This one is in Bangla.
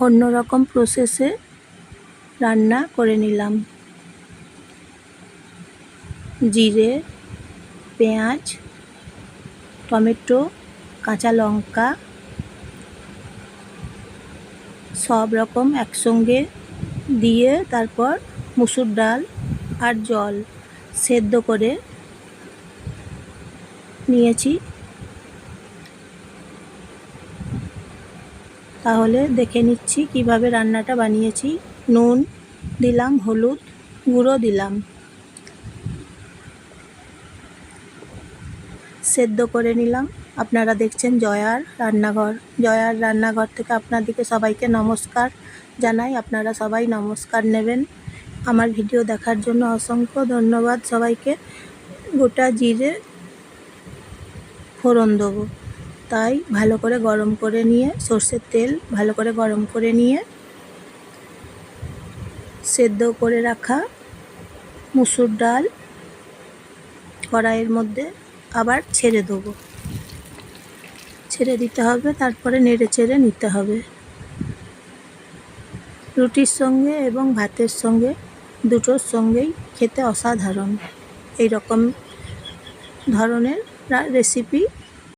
অন্যরকম প্রসেসে রান্না করে নিলাম। জিরে, পেঁয়াজ, টমেটো, কাঁচা লঙ্কা, সব রকম একসঙ্গে দিয়ে তারপর মুসুর ডাল আর জল সেদ্ধ করে নিয়েছি। তাহলে দেখে নিচ্ছি কীভাবে রান্নাটা বানিয়েছি। নুন দিলাম, হলুদ গুঁড়ো দিলাম। সেদ্ধ করে নিলাম। আপনারা দেখছেন জয়ার রান্নাঘর। জয়ার রান্নাঘর থেকে আপনাদেরকে সবাইকে নমস্কার জানাই। আপনারা সবাই নমস্কার নেবেন। আমার ভিডিও দেখার জন্য অসংখ্য ধন্যবাদ সবাইকে। গোটা জিরে ফোড়ন দেবো। তাই ভালো করে গরম করে নিয়ে সর্ষের তেল ভালো করে গরম করে নিয়ে সেদ্ধ করে রাখা মুসুর ডাল কড়াইয়ের মধ্যে আবার ছেড়ে দেবো। ছেড়ে দিতে হবে, তারপরে নেড়ে চেড়ে নিতে হবে। রুটির সঙ্গে এবং ভাতের সঙ্গে, দুটোর সঙ্গেই খেতে অসাধারণ। এই রকম ধরনের রেসিপি